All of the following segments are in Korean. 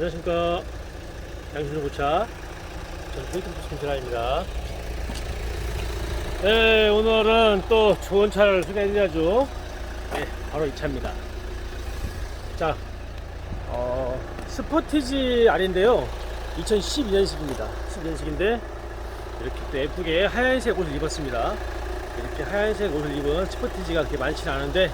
안녕하십니까. 양신중고차 전 포인트 김진아입니다. 네 오늘은 또 좋은 차를 소개해드려야죠. 네 바로 이 차입니다. 자 어, 스포티지 R인데요. 2012년식입니다. 12년식인데 이렇게 또 예쁘게 하얀색 옷을 입었습니다. 이렇게 하얀색 옷을 입은 스포티지가 그렇게 많지는 않은데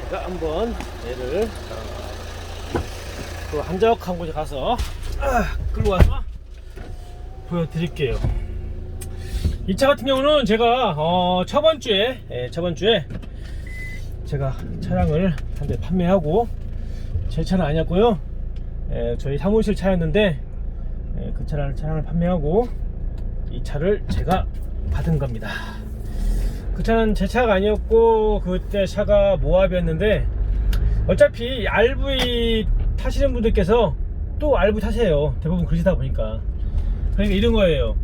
제가 한번 얘를 어, 그 한적한 곳에 가서 아, 끌고 와서 보여드릴게요. 이 차 같은 경우는 제가 어, 저번 주에 예, 저번 주에 제가 차량을 한 대 판매하고 제 차는 아니었고요. 예, 저희 사무실 차였는데 예, 그 차를 차량을 판매하고 이 차를 제가 받은 겁니다. 그 차는 제 차가 아니었고 그때 차가 모압이었는데 어차피 RV 타시는 분들께서 또 RV 타세요. 대부분 그러시다 보니까. 그러니까 이런 거예요.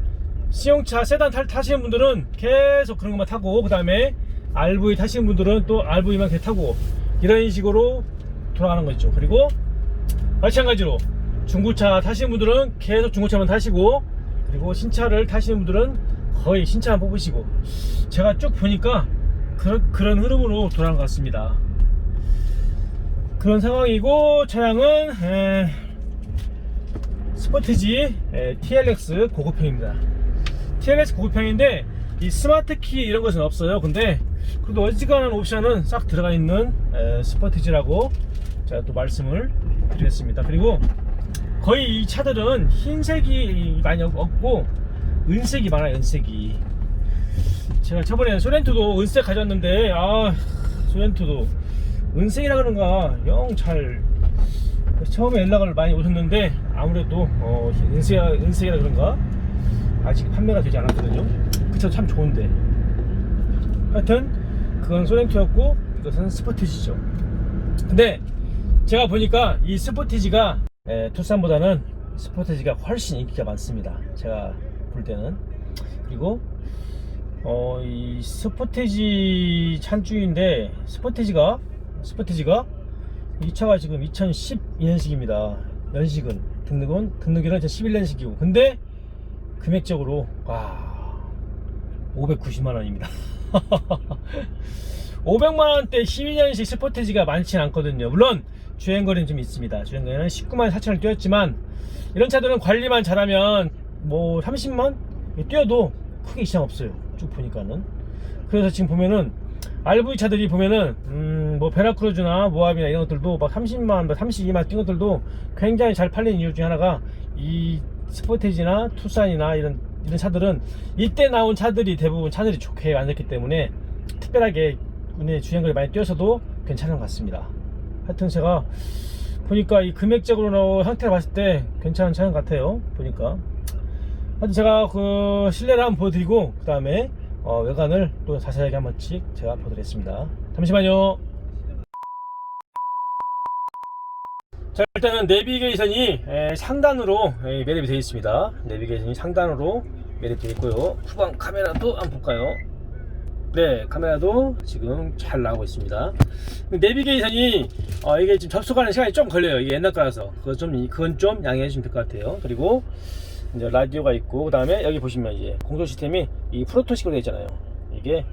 수용차 세단 타, 타시는 분들은 계속 그런 것만 타고 그 다음에 RV 타시는 분들은 또 RV만 계속 타고 이런 식으로 돌아가는 거죠. 그리고 마찬가지로 중고차 타시는 분들은 계속 중고차만 타시고 그리고 신차를 타시는 분들은 거의 신차만 뽑으시고 제가 쭉 보니까 그런, 그런 흐름으로 돌아간 것 같습니다. 그런 상황이고 차량은 에, 스포티지 에, TLX 고급형입니다. TLX 고급형인데 이 스마트 키 이런 것은 없어요. 근데 그래도 어지간한 옵션은 싹 들어가 있는 에, 스포티지라고 제가 또 말씀을 드리겠습니다. 그리고 거의 이 차들은 흰색이 많이 없- 없고 은색이 많아요. 은색이. 제가 저번에 소렌토도 은색 가져왔는데 아 소렌토도 은색이라 그런가 영 잘 처음에 연락을 많이 오셨는데 아무래도 어, 은색 은색이라 그런가 아직 판매가 되지 않았거든요. 그차참 좋은데 하여튼 그건 소렌토였고 이것은 스포티지죠. 근데 제가 보니까 이 스포티지가 에, 투싼보다는 스포티지가 훨씬 인기가 많습니다. 제가 볼 때는 그리고 어, 이 스포티지 찬주인데 스포티지가 스포티지가 이 차가 지금 2012년식입니다. 연식은 등록은 등록일은 2011년식이고 근데 금액적으로 와 590만 원입니다. 500만 원대 12년식 스포티지가 많지는 않거든요. 물론 주행거리는 좀 있습니다. 주행거리는 19만 4천을 뛰었지만 이런 차들은 관리만 잘하면 뭐 30만 뛰어도 크게 이상 없어요. 쭉 보니까는. 그래서 지금 보면은 RV 차들이 보면은 음뭐 베라크루즈나 모압이나 이런 것들도 막 30만, 뭐 32만 뛴 것들도 굉장히 잘 팔리는 이유 중에 하나가 이 스포티지나 투싼이나 이런 이런 차들은 이때 나온 차들이 대부분 차들이 좋게 만들기 때문에 특별하게 운에 주행거리 많이 뛰어서도 괜찮은 것 같습니다. 하여튼 제가 보니까 이 금액적으로 상태를 봤을 때 괜찮은 차량 같아요. 보니까. 하여튼 제가 그 실내를 한번 보여드리고 그 다음에 어, 외관을 또 자세하게 한 번씩 제가 보여드리겠습니다. 잠시만요. 자 일단은 내비게이션이 에, 상단으로 에, 매립이 되어 있습니다. 내비게이션이 상단으로 매립되어 있고요. 후방 카메라도 한번 볼까요? 네 카메라도 지금 잘 나오고 있습니다. 내비게이션이 어, 이게 지금 접속하는 시간이 좀 걸려요. 이게 옛날 거라서 그건 좀 그건 좀 양해해 주시면 될 것 같아요. 그리고 이제 라디오가 있고 그 다음에 여기 보시면 이제 공조 시스템이 이 프로토식으로 되어 있잖아요. 이게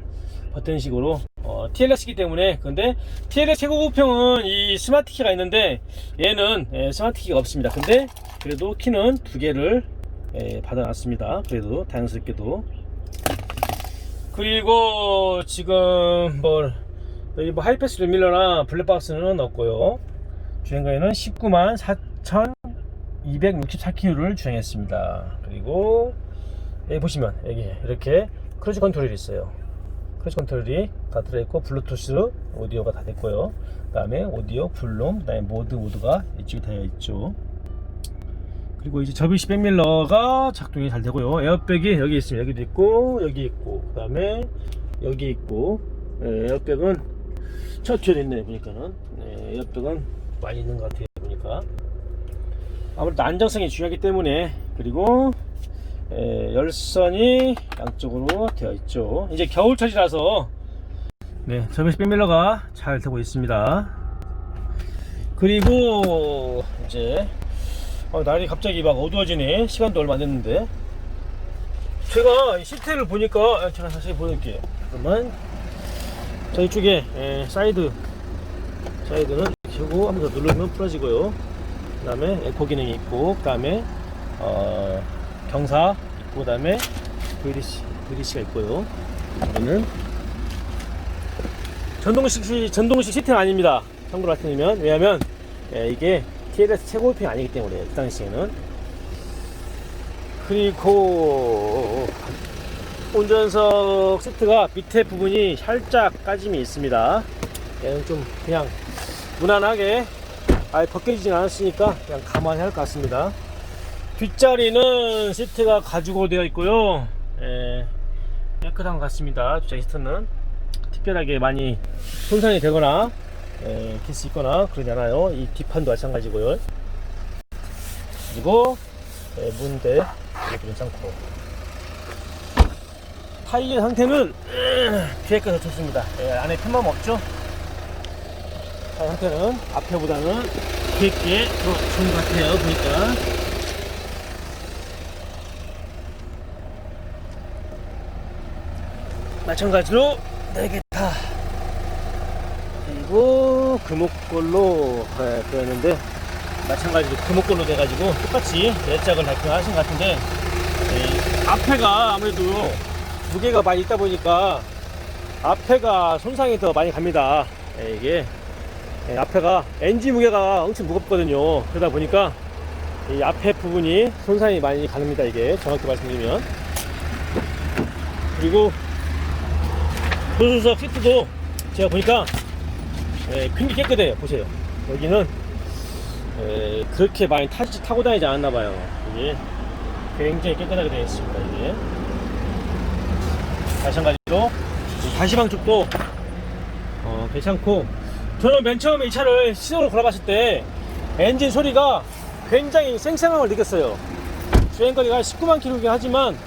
버튼식으로 어, TLS이기 때문에 근데 TLS 최고급형은 이 스마트 키가 있는데 얘는 예, 스마트 키가 없습니다. 근데 그래도 키는 두 개를 예, 받아놨습니다. 그래도 다행스럽게도 그리고 지금 뭐 여기 뭐 하이패스 루밀러나 블랙박스는 없고요. 주행거리는 19만 4,264km를 주행했습니다. 그리고 여기 보시면 여기 이렇게 크루즈 컨트롤이 있어요. 크루즈 컨트롤이 다 들어있고 블루투스 오디오가 다 됐고요. 그 다음에 오디오, 블룸, 그 다음에 모드 모드가 이쪽에 되어 있죠. 그리고 이제 접이식 백밀러가 작동이 잘 되고요. 에어백이 여기 있습니다. 여기도 있고 여기 있고 그 다음에 여기 있고 예, 에어백은 저 뒤에 있네 보니까는 예, 에어백은 많이 있는 것 같아요 보니까 아무래도 안정성이 중요하기 때문에 그리고 예, 열선이 양쪽으로 되어 있죠. 이제 겨울철이라서 네 접이식 백밀러가 잘 되고 있습니다. 그리고 이제 어, 날이 갑자기 막 어두워지네. 시간도 얼마 안 됐는데. 제가 이 시트를 보니까 아, 제가 다시 보여드릴게요. 잠깐만. 자 이쪽에 에, 사이드 사이드는 이고 한번 더 누르면 풀어지고요. 그 다음에 에코 기능이 있고, 그 다음에 어, 경사 있고, 그 다음에 VDC VDC가 있고요. 이거는 전동식 시- 전동식 시트는 아닙니다. 참고로 말씀드리면 왜냐하면 예, 이게 TLS 최고급이 아니기 때문에 그 당시에는 그리고 운전석 시트가 밑에 부분이 살짝 까짐이 있습니다. 얘는 좀 그냥 무난하게 아예 벗겨지진 않았으니까 그냥 감안해야 할 것 같습니다. 뒷자리는 시트가 가죽으로 되어 있고요. 예, 깨끗한 것 같습니다. 뒷자리 시트는 특별하게 많이 손상이 되거나 예, 기스 있거나 그러지 않아요. 이 뒷판도 마찬가지고요. 그리고 예, 문대 이것도 괜찮고 타이어 상태는 거더 좋습니다. 예, 안에 편맘 없죠? 상태는 앞에보다는 뒤에 게더 좋은 것 같아요. 보니까 마찬가지로 네개 다. 그리고 금옥골로 네, 되었는데 마찬가지로 금옥골로 돼가지고 똑같이 내짝을 발표하신 것 같은데 네, 앞에가 아무래도 무게가 많이 있다 보니까 앞에가 손상이 더 많이 갑니다. 네, 이게 네, 앞에가 엔진 무게가 엄청 무겁거든요. 그러다 보니까 이 앞에 부분이 손상이 많이 가릅니다. 이게 정확히 말씀드리면 그리고 조수석 시트도 제가 보니까 예, 굉장히 깨끗해요. 보세요. 여기는 예, 그렇게 많이 타, 타고 다니지 않았나 봐요. 이게 굉장히 깨끗하게 되어 있습니다. 이게 마찬가지로 이 가시방 쪽도 어, 괜찮고 저는 맨 처음에 이 차를 시동을 걸어봤을 때 엔진 소리가 굉장히 쌩쌩함을 느꼈어요. 주행거리가 19만 킬로긴 하지만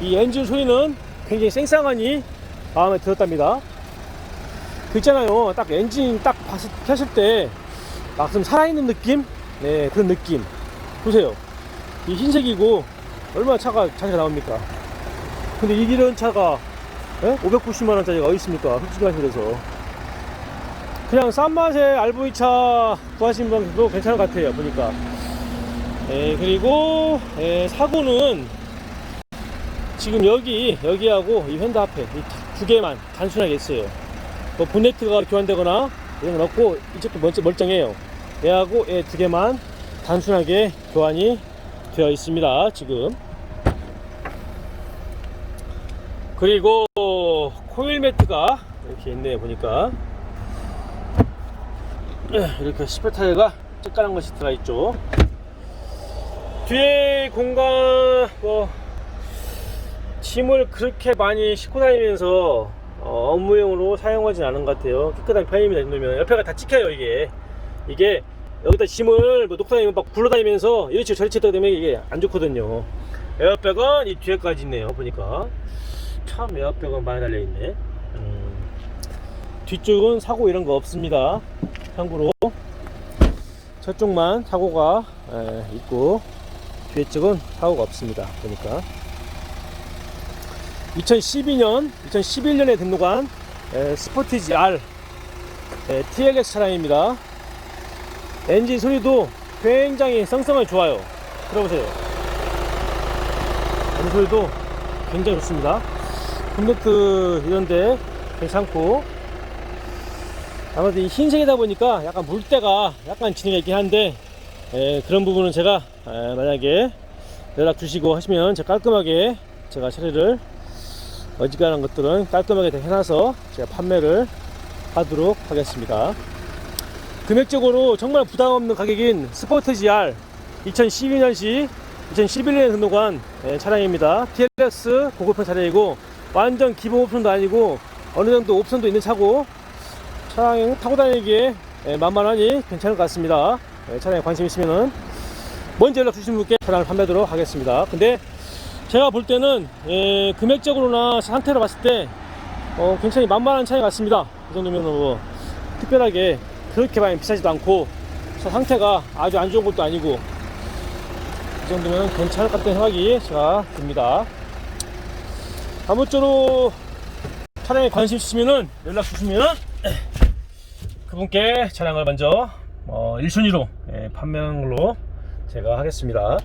이 엔진 소리는 굉장히 쌩쌩하니 마음에 들었답니다. 그 있잖아요. 딱 엔진 딱 봤을, 켰을 때, 막좀 살아있는 느낌? 네, 그런 느낌. 보세요. 이 흰색이고, 얼마나 차가 자세가 나옵니까? 근데 이 이런 차가, 예? 590만원짜리가 어디 있습니까? 솔직히 말씀드려서. 그냥 싼 맛에 RV 차 구하시는 분도 괜찮을 것 같아요. 보니까. 예, 그리고, 예, 사고는 지금 여기, 여기하고 이 휀다 앞에 이 두 개만 단순하게 있어요. 뭐 본네트가 교환되거나 이런 건 없고 이쪽도 멀- 멀쩡해요. 얘하고 얘 두 개만 단순하게 교환이 되어 있습니다. 지금. 그리고 코일 매트가 이렇게 있네요. 보니까 이렇게 18 타이어가 쬐까란 것이 들어가 있죠. 뒤에 공간 뭐 짐을 그렇게 많이 싣고 다니면서 어, 업무용으로 사용하진 않은 것 같아요. 깨끗한 편입니다. 이 정도면 옆에가 다 찍혀요. 이게 이게 여기다 짐을 뭐 놓고 다니면 막 굴러다니면서 이렇게 저렇게 했다 되면 이게 안 좋거든요. 에어백은 이 뒤에까지 있네요. 보니까 참 에어백은 많이 달려 있네. 음, 뒤쪽은 사고 이런 거 없습니다. 참고로 저쪽만 사고가 에, 있고 뒤에 쪽은 사고가 없습니다. 보니까. 2012년, 2011년에 등록한 에, 스포티지 R 에, TLX 차량입니다. 엔진 소리도 굉장히 썽썽하게 좋아요. 들어보세요. 엔진 소리도 굉장히 좋습니다. 본네트 이런데 괜찮고 아무래도 이 흰색이다 보니까 약간 물때가 약간 진행이 있긴 한데 에, 그런 부분은 제가 에, 만약에 연락 주시고 하시면 제가 깔끔하게 제가 처리를 어지간한 것들은 깔끔하게 다 해놔서 제가 판매를 하도록 하겠습니다. 금액적으로 정말 부담 없는 가격인 스포티지 R 2012년식 2011년에 등록한 예, 차량입니다. TLX 고급형 차량이고 완전 기본 옵션도 아니고 어느 정도 옵션도 있는 차고 차량 타고 다니기에 예, 만만하니 괜찮을 것 같습니다. 예, 차량에 관심 있으면은 먼저 연락 주신 분께 차량을 판매하도록 하겠습니다. 근데 제가 볼 때는 예, 금액적으로나 상태로 봤을 때 어, 굉장히 만만한 차이 같습니다. 이 정도면 뭐 특별하게 그렇게 많이 비싸지도 않고 차 상태가 아주 안 좋은 것도 아니고 이 정도면 괜찮을 것 같다는 생각이 제가 듭니다. 아무쪼록 차량에 관심 있으시면은 연락 주시면 그분께 차량을 먼저 어, 1순위로 예, 판매하는 걸로 제가 하겠습니다.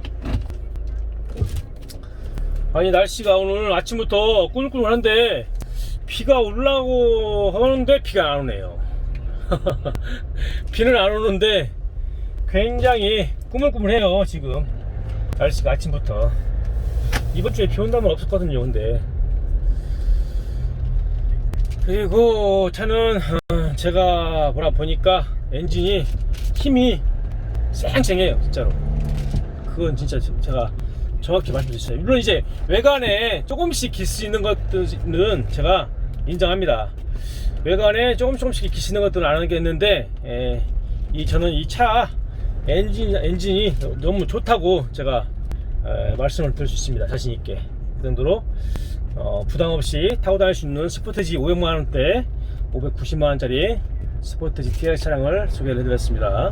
아니 날씨가 오늘 아침부터 꾸물꾸물한데 비가 올라고 하는데 비가 안 오네요. 비는 안 오는데 굉장히 꾸물꾸물해요 지금 날씨가 아침부터 이번 주에 비 온다면 없었거든요 근데 그리고 차는 어, 제가 뭐라 보니까 엔진이 힘이 쌩쌩해요 진짜로. 그건 진짜 제가 정확히 말씀드렸어요. 물론 이제 외관에 조금씩 기스 있는 것들은 제가 인정합니다. 외관에 조금 조금씩 기스 있는 것들은 안 하겠는데 에, 이 저는 이 차 엔진 엔진이 너무 좋다고 제가 에, 말씀을 드릴 수 있습니다. 자신 있게. 그 정도로 어, 부담 없이 타고 다닐 수 있는 스포티지 500만 원대 590만 원짜리 스포티지 TR 차량을 소개를 해드렸습니다.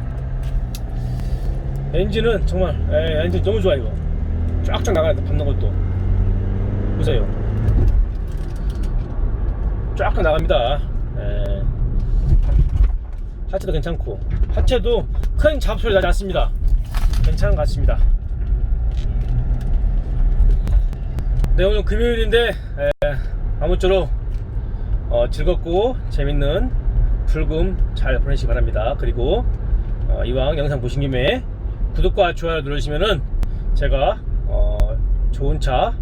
엔진은 정말 에, 엔진 너무 좋아요. 쫙쫙 나가야 돼 밟는 것도 보세요. 쫙쫙 나갑니다. 에, 하체도 괜찮고 하체도 큰 잡소리 나지 않습니다. 괜찮은 것 같습니다. 네 오늘 금요일인데 에, 아무쪼록 어, 즐겁고 재밌는 불금 잘 보내시기 바랍니다 그리고 어, 이왕 영상 보신 김에 구독과 좋아요 누르시면은 제가 어, 좋은 차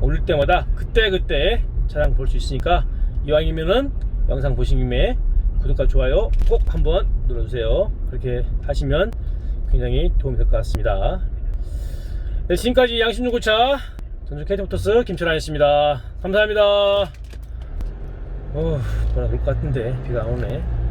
올릴 때마다 그때그때 차량 볼 수 있으니까 이왕이면은 영상 보신 김에 구독과 좋아요 꼭 한번 눌러주세요 그렇게 하시면 굉장히 도움이 될 것 같습니다 네, 지금까지 양심유구차 전주 KT모터스 김철환이었습니다. 감사합니다. 어, 뭐라 그럴 것 같은데 비가 안 오네.